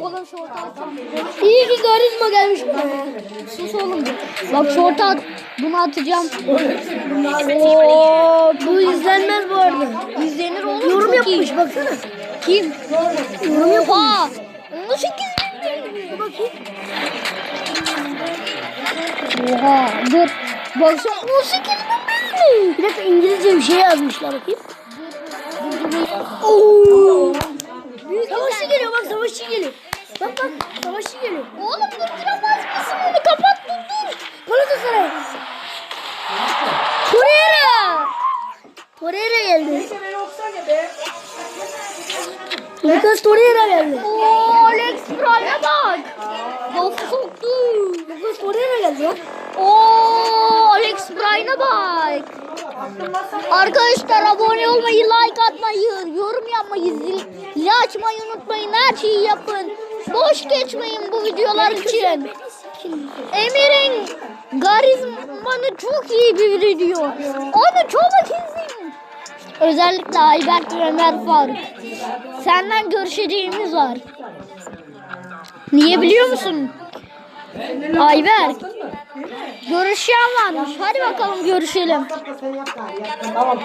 Oğlum şortu at. İyi ki karizma gelmiş buraya. Sus oğlum. Bak şortu at. Bunu atacağım. Oo, Bu izlenmez bu arada. izlenir oğlum. Yorum çok iyi. yapmış baksana. Kim? Yorum yapmış. Oha. 18 bin. Bakayım. Oha. Dur. Baksana 18 bin. Bir dakika İngilizce bir şey yazmışlar bakayım. Savaşçı geliyor. Bak bak savaşçı geliyor. Oğlum durduramaz mısın onu? Kapat dur dur. Galatasaray. Torreira. Torreira geldi. Lucas Torreira geldi. Oo Alex Prime'e bak. Lafı soktu. Lucas Torreira geldi. Oo Alex Prime'e bak. Arkadaşlar abone olmayı, like atmayı, yorum yapmayı, zil, zil açmayı unutmayın. Her şeyi yapın. Boş geçmeyin bu videolar için. Emir'in garizmanı çok iyi bir video. Onu çok izleyin. Özellikle Ayberk ve Ömer Faruk. Senden görüşeceğimiz var. Niye biliyor musun? Ayberk. Görüşen varmış. Hadi bakalım görüşelim. Tamam.